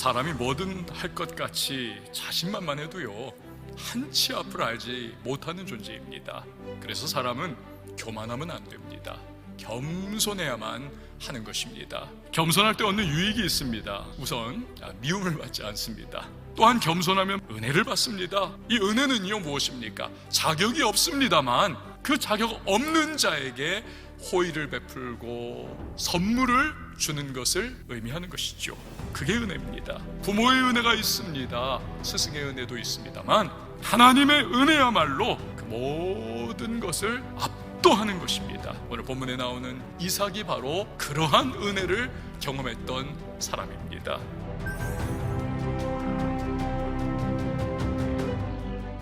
사람이 뭐든 할 것 같이 자신만만 해도요 한 치 앞을 알지 못하는 존재입니다. 그래서 사람은 교만하면 안 됩니다. 겸손해야만 하는 것입니다. 겸손할 때 얻는 유익이 있습니다. 우선 아, 미움을 받지 않습니다. 또한 겸손하면 은혜를 받습니다. 이 은혜는요 무엇입니까? 자격이 없습니다만 그 자격 없는 자에게 호의를 베풀고 선물을 주는 것을 의미하는 것이죠. 그게 은혜입니다. 부모의 은혜가 있습니다. 스승의 은혜도 있습니다만 하나님의 은혜야말로 그 모든 것을 압도하는 것입니다. 오늘 본문에 나오는 이삭이 바로 그러한 은혜를 경험했던 사람입니다.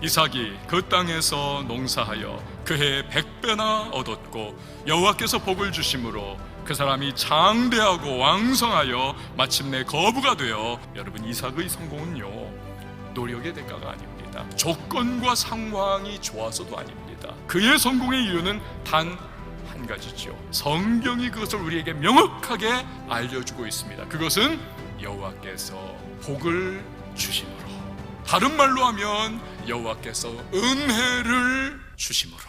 이삭이 그 땅에서 농사하여 그해 백배나 얻었고 여호와께서 복을 주심으로 그 사람이 장대하고 왕성하여 마침내 거부가 되어 여러분 이삭의 성공은요 노력의 대가가 아닙니다. 조건과 상황이 좋아서도 아닙니다. 그의 성공의 이유는 단 한 가지죠. 성경이 그것을 우리에게 명확하게 알려주고 있습니다. 그것은 여호와께서 복을 주심으로. 다른 말로 하면 여호와께서 은혜를 주심으로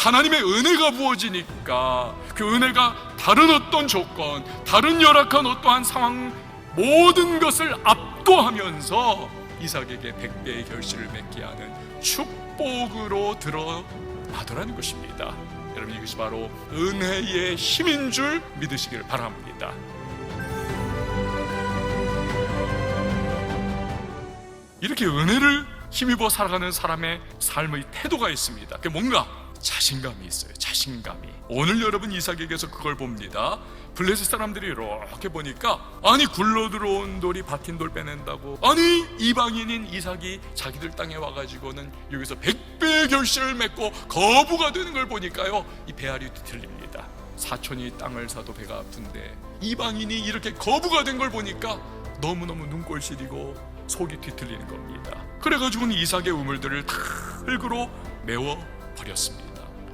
하나님의 은혜가 부어지니까 그 은혜가 다른 어떤 조건, 다른 열악한 어떠한 상황 모든 것을 압도하면서 이삭에게 백배의 결실을 맺게 하는 축복으로 드러나더라는 것입니다. 여러분 이것이 바로 은혜의 힘인 줄 믿으시길 바랍니다. 이렇게 은혜를 힘입어 살아가는 사람의 삶의 태도가 있습니다. 그게 뭔가 자신감이 있어요. 자신감이. 오늘 여러분 이삭에게서 그걸 봅니다. 블레셋 사람들이 이렇게 보니까 아니 굴러 들어온 돌이 박힌 돌 빼낸다고 아니 이방인인 이삭이 자기들 땅에 와가지고는 여기서 백배의 결실을 맺고 거부가 되는 걸 보니까요 이 배알이 뒤틀립니다. 사촌이 땅을 사도 배가 아픈데 이방인이 이렇게 거부가 된 걸 보니까 너무너무 눈꼴 시리고 속이 뒤틀리는 겁니다. 그래가지고는 이삭의 우물들을 다 흙으로 메워 버렸습니다.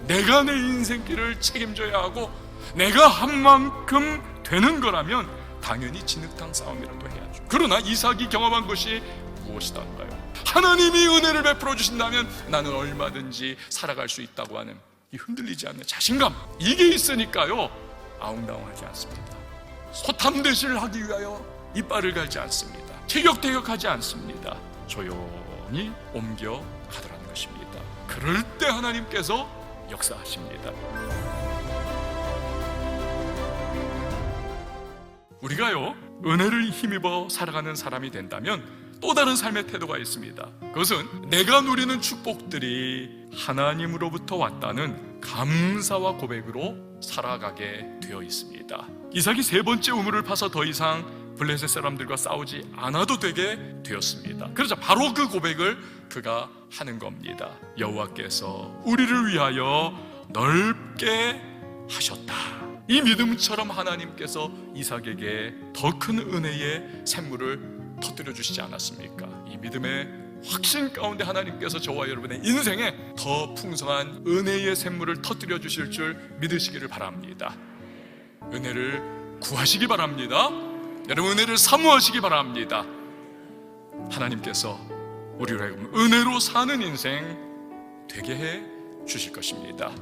내가 내 인생길을 책임져야 하고 내가 한 만큼 되는 거라면 당연히 진흙탕 싸움이라도 해야죠. 그러나 이삭이 경험한 것이 무엇이던가요? 하나님이 은혜를 베풀어 주신다면 나는 얼마든지 살아갈 수 있다고 하는 이 흔들리지 않는 자신감 이게 있으니까요 아웅다웅하지 않습니다. 소탐대실을 하기 위하여 이빨을 갈지 않습니다. 티격태격하지 않습니다. 조용히 옮겨 가더라는 것입니다. 그럴 때 하나님께서 역사하십니다. 우리가요 은혜를 힘입어 살아가는 사람이 된다면 또 다른 삶의 태도가 있습니다. 그것은 내가 누리는 축복들이 하나님으로부터 왔다는 감사와 고백으로 살아가게 되어 있습니다. 이삭이 세 번째 우물을 파서 더 이상 블레셋 사람들과 싸우지 않아도 되게 되었습니다. 그러자 바로 그 고백을 그가 하는 겁니다. 여호와께서 우리를 위하여 넓게 하셨다. 이 믿음처럼 하나님께서 이삭에게 더 큰 은혜의 샘물을 터뜨려 주시지 않았습니까? 이 믿음의 확신 가운데 하나님께서 저와 여러분의 인생에 더 풍성한 은혜의 샘물을 터뜨려 주실 줄 믿으시기를 바랍니다. 은혜를 구하시기 바랍니다. 여러분 은혜를 사모하시기 바랍니다. 하나님께서 우리를 은혜로 사는 인생 되게 해 주실 것입니다.